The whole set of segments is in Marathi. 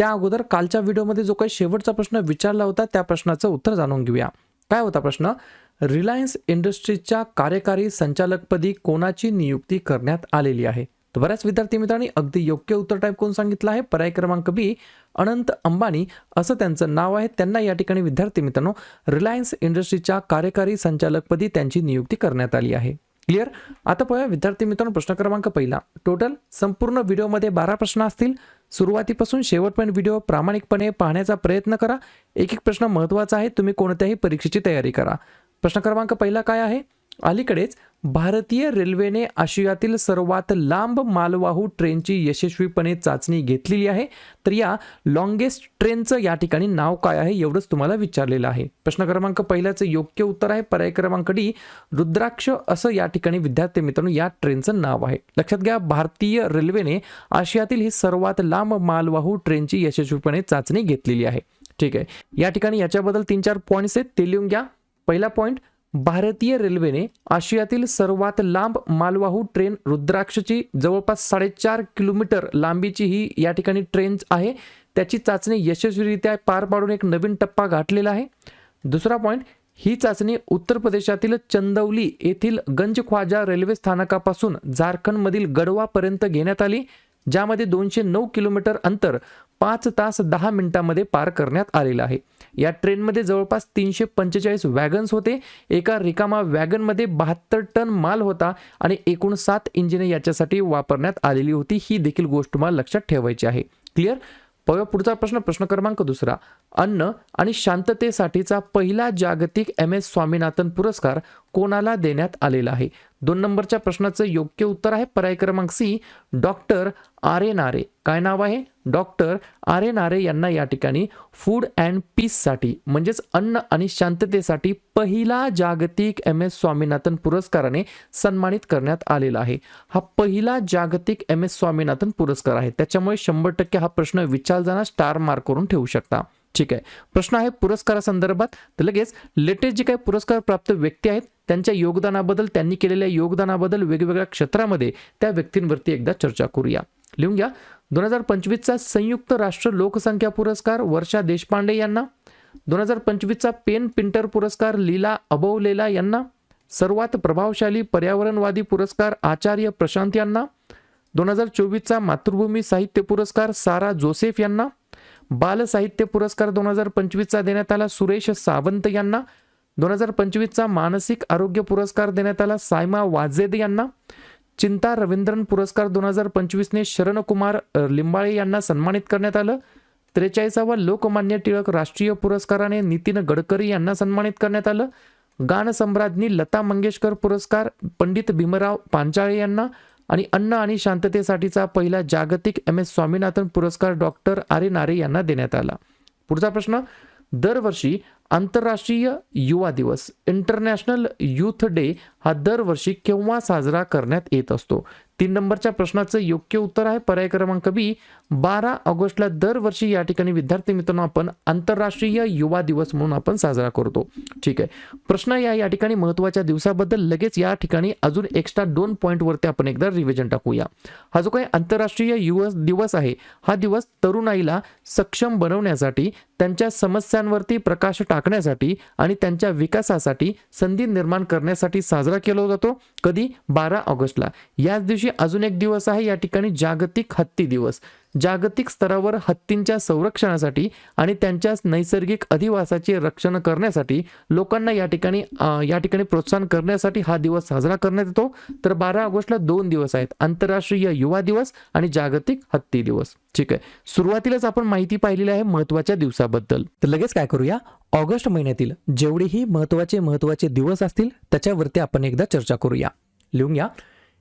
त्या अगोदर कालच्या व्हिडिओमध्ये जो काही शेवटचा प्रश्न विचारला होता त्या प्रश्नाचं उत्तर जाणून घेऊया. काय होता प्रश्न? रिलायन्स इंडस्ट्रीजच्या कार्यकारी संचालकपदी कोणाची नियुक्ती करण्यात आलेली आहे? तर बऱ्याच विद्यार्थी मित्रांनी अगदी योग्य उत्तर टाईप करून सांगितलं आहे. पर्याय क्रमांक बी अनंत अंबानी असं त्यांचं नाव आहे. त्यांना या ठिकाणी विद्यार्थी मित्रांनो रिलायन्स इंडस्ट्रीजच्या कार्यकारी संचालकपदी त्यांची नियुक्ती करण्यात आली आहे. क्लिअर आता पाहूया. विद्यार्थी मित्रांनो प्रश्न क्रमांक पहिला. टोटल संपूर्ण व्हिडिओमध्ये बारा प्रश्न असतील. सुरुवातीपासून शेवटपर्यंत व्हिडिओ प्रामाणिकपणे पाहण्याचा प्रयत्न करा. एक एक प्रश्न महत्त्वाचा आहे. तुम्ही कोणत्याही परीक्षेची तयारी करा. प्रश्न क्रमांक पहिला काय आहे? अलीकडेच भारतीय रेल्वेने आशियातील सर्वात लांब मालवाहू ट्रेनची यशस्वीपणे चाचणी घेतलेली आहे. तर या लॉंगेस्ट ट्रेनचं या ठिकाणी नाव काय आहे एवढंच तुम्हाला विचारलेलं आहे. प्रश्न क्रमांक पहिल्याचं योग्य उत्तर आहे. पर्याय क्रमांक डी रुद्राक्ष असं या ठिकाणी विद्यार्थी मित्रांनो या ट्रेनचं नाव आहे. लक्षात घ्या भारतीय रेल्वेने आशियातील ही सर्वात लांब मालवाहू ट्रेनची यशस्वीपणे चाचणी घेतलेली आहे. ठीक आहे. या ठिकाणी याच्याबद्दल तीन चार पॉईंट्स आहेत. ते लिहून घ्या. पहिला पॉईंट भारतीय रेल्वेने आशियातील सर्वात लांब मालवाहू ट्रेन रुद्राक्षची जवळपास साडेचार किलोमीटर लांबीची ही या ठिकाणी ट्रेन आहे. त्याची चाचणी यशस्वीरित्या पार पाडून एक नवीन टप्पा गाठलेला आहे. दुसरा पॉईंट ही चाचणी उत्तर प्रदेशातील चंदौली येथील गंज ख्वाजा रेल्वे स्थानकापासून झारखंडमधील गडवापर्यंत घेण्यात आली. ज्यामध्ये दोनशे नऊ किलोमीटर अंतर पाच तास दहा मिनिटांमध्ये पार करण्यात आलेलं आहे. या ट्रेनमध्ये जवळपास तीनशे पंचेचाळीस वॅगन्स होते. एका रिकामा वॅगनमध्ये बहात्तर टन माल होता आणि एकूण सात इंजिने याच्यासाठी वापरण्यात आलेली होती. ही देखील गोष्ट मला लक्षात ठेवायची आहे. क्लिअर पाहूया पुढचा प्रश्न. प्रश्न क्रमांक दुसरा. अन्न आणि शांततेसाठीचा पहिला जागतिक एम एस स्वामीनाथन पुरस्कार कोणाला देण्यात आलेला आहे? दोन नंबरच्या प्रश्नाचं योग्य उत्तर आहे. पर्याय क्रमांक सी डॉक्टर आर ए नारे. काय नाव आहे? डॉक्टर आर ए नारे यांना या ठिकाणी फूड अँड पीससाठी म्हणजेच अन्न आणि शांततेसाठी पहिला जागतिक एम. एस. स्वामीनाथन पुरस्काराने सन्मानित करण्यात आलेला आहे. हा पहिला जागतिक एम. एस. स्वामीनाथन पुरस्कार आहे. त्याच्यामुळे शंभर टक्के हा प्रश्न विचारताना स्टार मार्क करून ठेवू शकता. ठीक आहे. प्रश्न आहे पुरस्कारासंदर्भात. तर लगेच लेटेस्ट जे काही पुरस्कार प्राप्त व्यक्ती आहेत त्यांच्या योगदानाबद्दल त्यांनी केलेल्या योगदानाबद्दल वेगवेगळ्या क्षेत्रामध्ये त्या व्यक्तींवरती एकदा चर्चा करूया. लिहून घ्या. दोन हजार पंचवीसचा संयुक्त राष्ट्र लोकसंख्या पुरस्कार वर्षा देशपांडे यांना. दोन हजार पंचवीसचा पेन पिंटर पुरस्कार लीला अबोवलेला यांना. सर्वात प्रभावशाली पर्यावरणवादी पुरस्कार आचार्य प्रशांत यांना. दोन हजार चोवीसचा मातृभूमी साहित्य पुरस्कार सारा जोसेफ यांना. बाल साहित्य पुरस्कार दोन हजार पंचवीसचा देण्यात आला सुरेश सावंत यांना. दोन हजार पंचवीसचा मानसिक आरोग्य पुरस्कार देण्यात आला सायमा वाजेद यांना. चिंता रवींद्रन पुरस्कार दोन हजार पंचवीसने शरणकुमार लिंबाळे यांना सन्मानित करण्यात आलं. त्रेचाळीसावा लोकमान्य टिळक राष्ट्रीय पुरस्काराने नितीन गडकरी यांना सन्मानित करण्यात आलं. गानसम्राज्ञी लता मंगेशकर पुरस्कार पंडित भीमराव पांचाळे यांना आणि अन्न आणि शांततेसाठीचा पहिला जागतिक एम एस स्वामीनाथन पुरस्कार डॉक्टर आरे नारे यांना देण्यात आला. पुढचा प्रश्न दरवर्षी आंतरराष्ट्रीय युवा दिवस इंटरनॅशनल यूथ डे हा दरवर्षी केव्हा साजरा करण्यात येत असतो? तीन नंबरच्या प्रश्नाचं योग्य उत्तर आहे पर्याय क्रमांक बी. बारा ऑगस्टला दरवर्षी या ठिकाणी विद्यार्थी मित्रांनो आपण आंतरराष्ट्रीय युवा दिवस म्हणून आपण साजरा करतो. ठीक आहे. प्रश्न या या ठिकाणी महत्त्वाच्या दिवसाबद्दल लगेच या ठिकाणी अजून एक्स्ट्रा दोन पॉईंटवरती आपण एकदा रिव्हिजन टाकूया. हा जो काही आंतरराष्ट्रीय युवा दिवस आहे हा दिवस तरुणाईला सक्षम बनवण्यासाठी त्यांच्या समस्यांवरती प्रकाश टाकण्यासाठी आणि त्यांच्या विकासासाठी संधी निर्माण करण्यासाठी साजरा केला जातो. कधी? बारा ऑगस्टला. याच दिवशी अजून एक दिवस आहे. या ठिकाणी जागतिक हत्ती दिवस. जागतिक स्तरावर हत्तींच्या संरक्षणासाठी आणि त्यांच्या नैसर्गिक अधिवासाचे रक्षण करण्यासाठी लोकांना या ठिकाणी या ठिकाणी प्रोत्साहन करण्यासाठी हा दिवस साजरा करण्यात येतो. तर बारा ऑगस्टला दोन दिवस आहेत. आंतरराष्ट्रीय युवा दिवस आणि जागतिक हत्ती दिवस. ठीक आहे. सुरुवातीलाच आपण माहिती पाहिलेली आहे महत्त्वाच्या दिवसाबद्दल. तर लगेच काय करूया? ऑगस्ट महिन्यातील जेवढेही महत्त्वाचे महत्त्वाचे दिवस असतील त्याच्यावरती आपण एकदा चर्चा करूया. लिहून घ्या.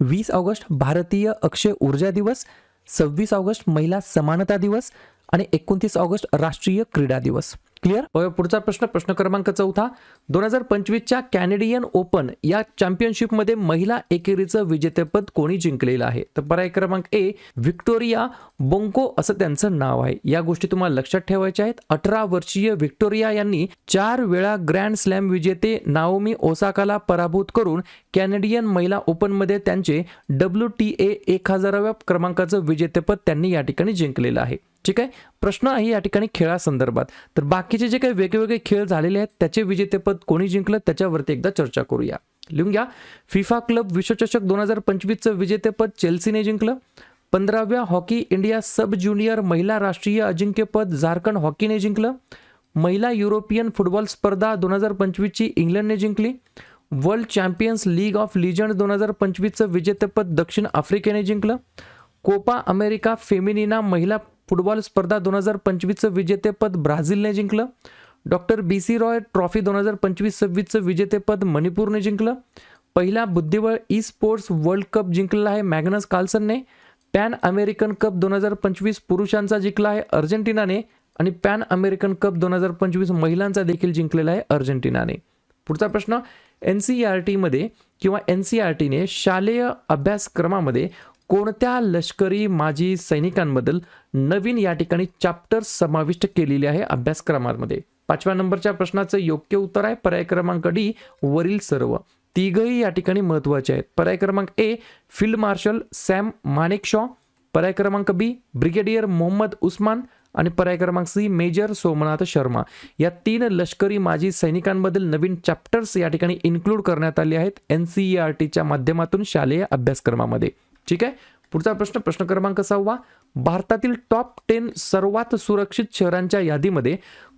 वीस ऑगस्ट भारतीय अक्षय ऊर्जा दिवस सव्वीस ऑगस्ट महिला समानता दिवस आणि एकोणतीस ऑगस्ट राष्ट्रीय क्रीडा दिवस. क्लिअर पुढचा प्रश्न प्रश्न क्रमांक चौथा. दोन हजार पंचवीसच्या कॅनेडियन ओपन या चॅम्पियनशिपमध्ये महिला एकेरीचं विजेतेपद कोणी जिंकलेलं आहे? तर पर्याय क्रमांक ए व्हिक्टोरिया बोंको असं त्यांचं नाव आहे. या गोष्टी तुम्हाला लक्षात ठेवायच्या आहेत. अठरा वर्षीय व्हिक्टोरिया यांनी चार वेळा ग्रँड स्लॅम विजेते नाओमी ओसाकाला पराभूत करून कॅनेडियन महिला ओपनमध्ये त्यांचे डब्ल्यू टी ए एक हजाराव्या क्रमांकाचं विजेतेपद त्यांनी या ठिकाणी जिंकलेलं आहे. ठीक आहे प्रश्न आहे या ठिकाणी खेळासंदर्भात. तर बाकीचे जे काही वेगवेगळे खेळ झालेले आहेत त्याचे विजेतेपद कोणी जिंकलं त्याच्यावरती एकदा चर्चा करूया. लिहून घ्या. फिफा क्लब विश्वचषक दोन हजार पंचवीसचं विजेतेपद चेल्सीने जिंकलं. पंधराव्या हॉकी इंडिया सब ज्युनियर महिला राष्ट्रीय अजिंक्यपद झारखंड हॉकीने जिंकलं. महिला युरोपियन फुटबॉल स्पर्धा दोन हजार पंचवीसची इंग्लंडने जिंकली. World champions league of legend दोन हजार पंचवीसचं विजेतेपद दक्षिण आफ्रिकेने जिंकलं. कोपा अमेरिका फेमिनिना महिला फुटबॉल स्पर्धा दोन हजार पंचवीसचं विजेतेपद ब्राझीलने जिंकलं. Doctor B C Roy trophy दोन हजार पंचवीस सव्वीसचं विजेतेपद मणिपूरने जिंकलं. पहिला बुद्धिबळ ई स्पोर्ट्स वर्ल्ड कप जिंकलेला आहे मॅग्नस कार्लसनने. पॅन अमेरिकन कप दोन हजार पंचवीस पुरुषांचा जिंकला आहे अर्जेंटिनाने आणि पॅन अमेरिकन कप दोन हजार पंचवीस महिलांचा देखील जिंकलेला आहे अर्जेंटिनाने. पुढचा प्रश्न एन सी आर टीमध्ये किंवा एन सी आर टीने शालेय अभ्यासक्रमामध्ये कोणत्या लष्करी माजी सैनिकांबद्दल नवीन या ठिकाणी चॅप्टर समाविष्ट केलेले आहे अभ्यासक्रमांमध्ये. पाचव्या नंबरच्या प्रश्नाचं योग्य उत्तर आहे पर्याय क्रमांक डी वरील सर्व. तिघही या ठिकाणी महत्त्वाचे आहेत. पर्याय क्रमांक A field marshal Sam Manekshaw पर्याय क्रमांक बी ब्रिगेडियर मोहम्मद उस्मान. आणि पर्याय क्रमांक सी मेजर सोमनाथ शर्मा. या तीन लष्करी माजी सैनिकांबद्दल नवीन चॅप्टर्स या ठिकाणी इन्क्लूड करण्यात आले आहेत. एन सी ई आर टीच्या माध्यमातून शालेय अभ्यासक्रमामध्ये. ठीक आहे? पुढचा प्रश्न प्रश्न क्रमांक सहावा. भारतातील टॉप टेन सर्वात सुरक्षित शहरांच्या यादीमध्ये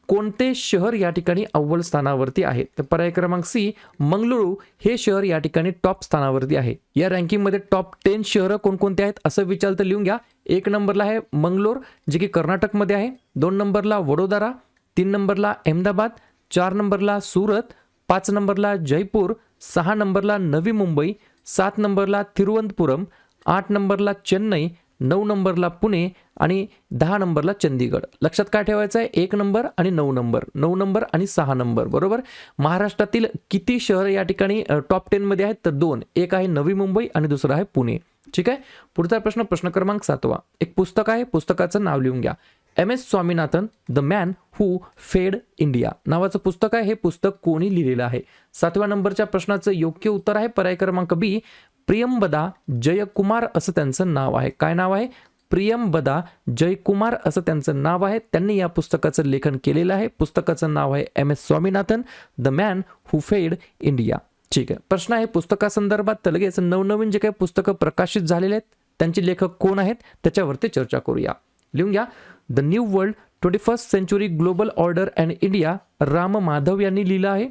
कोणते शहर या ठिकाणी अव्वल स्थानावरती आहे? तर पर्याय क्रमांक सी मंगळुरू हे शहर या ठिकाणी टॉप स्थानावरती आहे. या रँकिंगमध्ये टॉप टेन शहरं कोणकोणते आहेत? असं विचार तर लिहून घ्या. एक नंबरला आहे मंगलोर जे की कर्नाटकमध्ये आहे. दोन नंबरला वडोदरा तीन नंबरला अहमदाबाद चार नंबरला सुरत पाच नंबरला जयपूर सहा नंबरला नवी मुंबई सात नंबरला तिरुवनंतपुरम आठ नंबरला चेन्नई नऊ नंबरला पुणे आणि दहा नंबरला चंदीगड लक्षात काय ठेवायचं आहे एक नंबर आणि नऊ नंबर. नऊ नंबर आणि सहा नंबर. बरोबर? महाराष्ट्रातील किती शहर या ठिकाणी टॉप टेनमध्ये आहेत? तर दोन. एक आहे नवी मुंबई आणि दुसरं आहे पुणे. ठीक आहे? पुढचा प्रश्न प्रश्न क्रमांक सातवा. एक पुस्तक आहे. पुस्तकाचं नाव लिहून घ्या. M S Swaminathan the man who fed India नावाचं पुस्तक आहे. हे पुस्तक कोणी लिहिलेलं आहे? सातव्या नंबरच्या प्रश्नाचं योग्य उत्तर आहे. पर्याय क्रमांक बी प्रियंबदा जयकुमार असं त्यांचं नाव आहे. काय नाव आहे? प्रियंबदा जयकुमार असं त्यांचं नाव आहे. त्यांनी या पुस्तकाचं लेखन केलेलं आहे. पुस्तकाचं नाव आहे M S Swaminathan the man who fed India. ठीक आहे. प्रश्न आहे पुस्तकासंदर्भात तर लगेच नवनवीन जे काही पुस्तकं प्रकाशित झालेले आहेत त्यांचे लेखक कोण आहेत? त्याच्यावरती चर्चा करूया. लिहून घ्या. The new world twenty first century global order and India Ram Madhav यांनी लिहिलं आहे.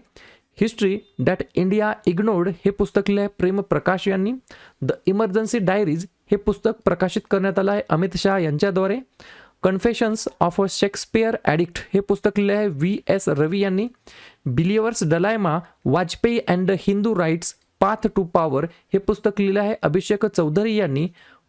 हिस्ट्री दॅट इंडिया इग्नोर्ड हे पुस्तक लिहिलं आहे प्रेम प्रकाश यांनी. द इमर्जन्सी डायरीज हे पुस्तक प्रकाशित करण्यात आलं आहे अमित शहा यांच्याद्वारे. Confessions of a Shakespeare addict हे पुस्तक लिहिलं आहे व्ही एस रवी यांनी. Believers dilemma Vajpayee and the Hindu right's path to power हे पुस्तक लिहिलं आहे अभिषेक चौधरी यांनी.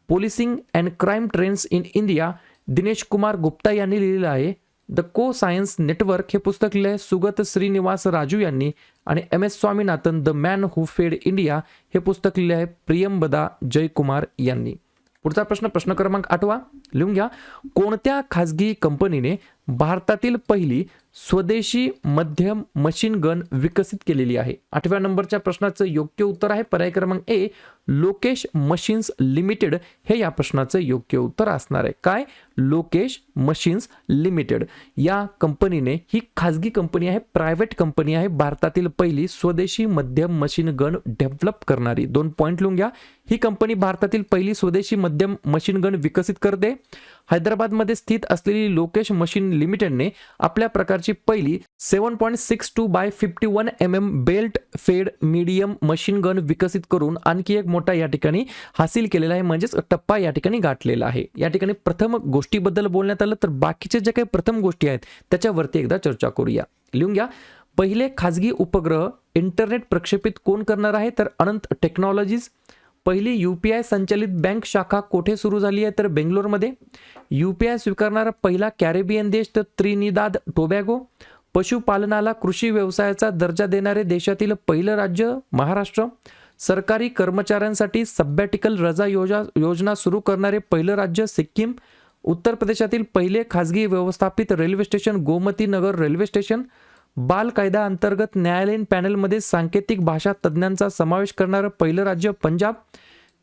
Policing and crime trends in India Dinesh Kumar Gupta यांनी लिहिलेलं आहे द को सायन्स नेटवर्क हे पुस्तक लिहिलं आहे सुगत श्रीनिवास राजू यांनी आणि M S Swaminathan the man who fed India हे पुस्तक लिहिले आहे प्रियंबदा जयकुमार यांनी. पुढचा प्रश्न प्रश्न क्रमांक आठवा. लिहून घ्या. कोणत्या खाजगी कंपनीने भारतातील पहिली स्वदेशी मध्यम मशीन गन विकसित केलेली आहे? आठव्या नंबरच्या प्रश्नाचं योग्य उत्तर आहे. पर्याय क्रमांक ए लोकेश मशीन्स लिमिटेड हे या प्रश्नाचं योग्य उत्तर असणार आहे. काय? Lokesh machines limited. या कंपनीने ही खाजगी कंपनी आहे प्रायव्हेट कंपनी आहे भारतातील पहिली स्वदेशी मध्यम मशीन गन डेव्हलप करणारी. दोन पॉईंट लिहून घ्या. ही कंपनी भारतातील पहिली स्वदेशी मध्यम मशीन गन विकसित करते. हैदराबादमध्ये स्थित असलेली लोकेश मशीन लिमिटेडने आपल्या प्रकारची पहिली seven point six two by fifty one M M belt fed medium machine gun विकसित करून आणखी एक मोठा या ठिकाणी हासिल केलेला आहे म्हणजेच टप्पा या ठिकाणी गाठलेला आहे. या ठिकाणी प्रथम गोष्टीबद्दल बोलण्यात आलं तर बाकीचे जे काही प्रथम गोष्टी आहेत त्याच्यावरती एकदा चर्चा करूया. लिहून घ्या. पहिले खाजगी उपग्रह इंटरनेट प्रक्षेपित कोण करणार आहे? तर अनंत टेक्नॉलॉजीज पहिली यू पी आय संचलित बँक शाखा कोठे सुरू झाली आहे? तर बेंगलोरमध्ये. यू पी आय स्वीकारणारा पहिला कॅरेबियन देश तर त्रिनिदाद टोबॅगो. पशुपालनाला कृषी व्यवसायाचा दर्जा देणारे देशातील पहिलं राज्य महाराष्ट्र. सरकारी कर्मचाऱ्यांसाठी सब्बॅटिकल रजा योजना योजना सुरू करणारे पहिलं राज्य सिक्कीम. उत्तर प्रदेशातील पहिले खाजगी व्यवस्थापित railway station Gomti Nagar railway station. बाल कायदा अंतर्गत न्यायालयीन पॅनलमध्ये सांकेतिक भाषा तज्ज्ञांचा समावेश करणारं पहिलं राज्य पंजाब.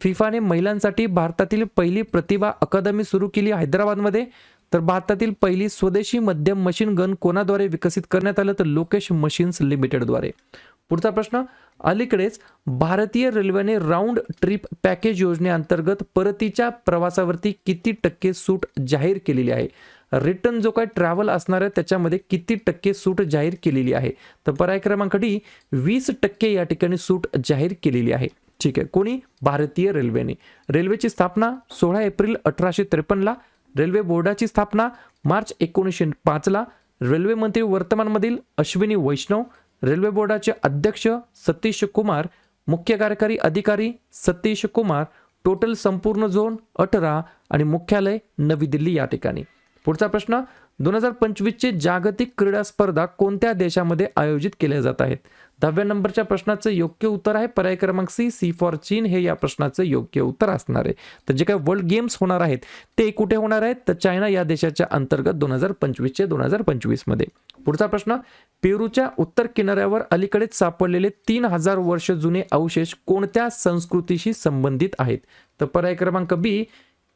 फिफाने महिलांसाठी भारतातील पहिली प्रतिभा अकादमी सुरू केली हैदराबादमध्ये. तर भारतातील पहिली स्वदेशी मध्यम मशीन गन कोणाद्वारे विकसित करण्यात आलं? तर लोकेश मशीन्स लिमिटेडद्वारे. पुढचा प्रश्न अलीकडेच भारतीय रेल्वेने राऊंड ट्रिप पॅकेज योजनेअंतर्गत परतीच्या प्रवासावरती किती टक्के सूट जाहीर केलेली आहे? रिटर्न जो काय ट्रॅव्हल असणार आहे त्याच्यामध्ये किती टक्के सूट जाहीर केलेली आहे? तर पर्याय क्रमांक डी वीस टक्के या ठिकाणी सूट जाहीर केलेली आहे. ठीक आहे. कोणी? भारतीय रेल्वेने. रेल्वेची स्थापना सोळा एप्रिल अठराशे त्रेपन्नला रेल्वे बोर्डाची स्थापना मार्च एकोणीसशे पाचला रेल्वे मंत्री वर्तमानमधील अश्विनी वैष्णव रेल्वे बोर्डाचे अध्यक्ष सतीश कुमार मुख्य कार्यकारी अधिकारी सतीश कुमार टोटल संपूर्ण झोन अठरा आणि मुख्यालय नवी दिल्ली या ठिकाणी. पुढचा प्रश्न दोन हजार पंचवीसचे जागतिक क्रीडा स्पर्धा कोणत्या देशामध्ये आयोजित केल्या जात आहेत? दहाव्या नंबरच्या प्रश्नाचं योग्य उत्तर आहे. पर्याय क्रमांक सी सी फॉर चीन. हे या प्रश्नाचं योग्य उत्तर असणार आहे. तर जे काही वर्ल्ड गेम्स होणार आहेत ते कुठे होणार आहेत? तर चायना या देशाच्या अंतर्गत दोन हजार पंचवीसचे दोन हजार पंचवीसमध्ये. पुढचा प्रश्न पेरूच्या उत्तर किनाऱ्यावर अलीकडेच सापडलेले तीन हजार वर्ष जुने अवशेष कोणत्या संस्कृतीशी संबंधित आहेत? तर पर्याय क्रमांक बी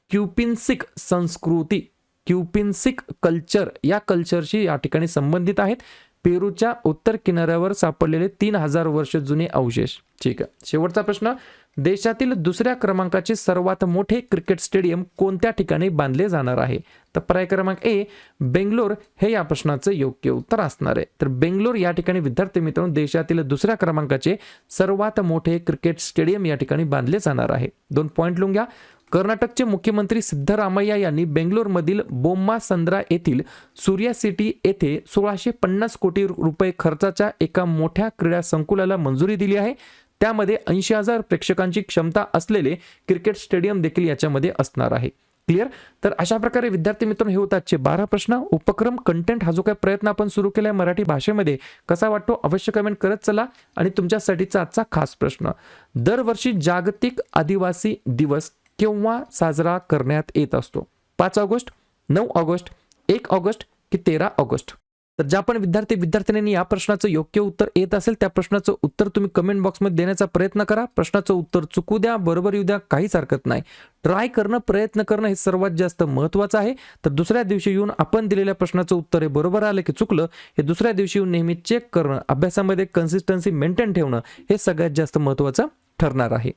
क्युपिन्सिक संस्कृती. क्युपिन्सिक कल्चर या कल्चरशी या ठिकाणी संबंधित आहेत. पेरूच्या उत्तर किनाऱ्यावर सापडलेले तीन हजार वर्ष जुने अवशेष. ठीक आहे. शेवटचा प्रश्न. देशातील दुसऱ्या क्रमांकाचे सर्वात मोठे क्रिकेट स्टेडियम कोणत्या ठिकाणी बांधले जाणार आहे? तर पर्याय क्रमांक ए बेंगलोर. हे या प्रश्नाचं योग्य उत्तर असणार आहे. तर बेंगलोर या ठिकाणी विद्यार्थी मित्रांनो देशातील दुसऱ्या क्रमांकाचे सर्वात मोठे क्रिकेट स्टेडियम या ठिकाणी बांधले जाणार आहे. दोन पॉईंट लिहून घ्या कर्नाटकचे मुख्यमंत्री सिद्धरामय्या यांनी बेंगलोरमधील बोम्मा संद्रा येथील सूर्या सिटी येथे सोळाशे पन्नास कोटी रुपये खर्चाच्या एका मोठ्या क्रीडा संकुलाला मंजुरी दिली आहे. त्यामध्ये ऐंशी हजार प्रेक्षकांची क्षमता असलेले क्रिकेट स्टेडियम देखील याच्यामध्ये असणार आहे. क्लिअर? तर अशा प्रकारे विद्यार्थी मित्रांनो हे होतात आजचे बारा प्रश्न. उपक्रम कंटेंट हा जो काही प्रयत्न आपण सुरू केलाय मराठी भाषेमध्ये कसा वाटतो अवश्य कमेंट करत चला आणि तुमच्यासाठीचा आजचा खास प्रश्न. दरवर्षी जागतिक आदिवासी दिवस केव्हा साजरा करण्यात येत असतो. पाच ऑगस्ट नऊ ऑगस्ट एक ऑगस्ट की तेरा ऑगस्ट. तर ज्या पण विद्यार्थी विद्यार्थिनींनी या प्रश्नाचं योग्य उत्तर येत असेल त्या प्रश्नाचं उत्तर तुम्ही कमेंट बॉक्समध्ये देण्याचा प्रयत्न करा. प्रश्नाचं उत्तर चुकू द्या बरोबर येऊ द्या काहीच हरकत नाही. ट्राय करणं प्रयत्न करणं हे सर्वात जास्त महत्त्वाचं आहे. तर दुसऱ्या दिवशी येऊन आपण दिलेल्या प्रश्नाचं उत्तर हे बरोबर आलं की चुकलं हे दुसऱ्या दिवशी येऊन नेहमी चेक करणं अभ्यासामध्ये कन्सिस्टन्सी मेंटेन ठेवणं हे सगळ्यात जास्त महत्त्वाचं ठरणार आहे.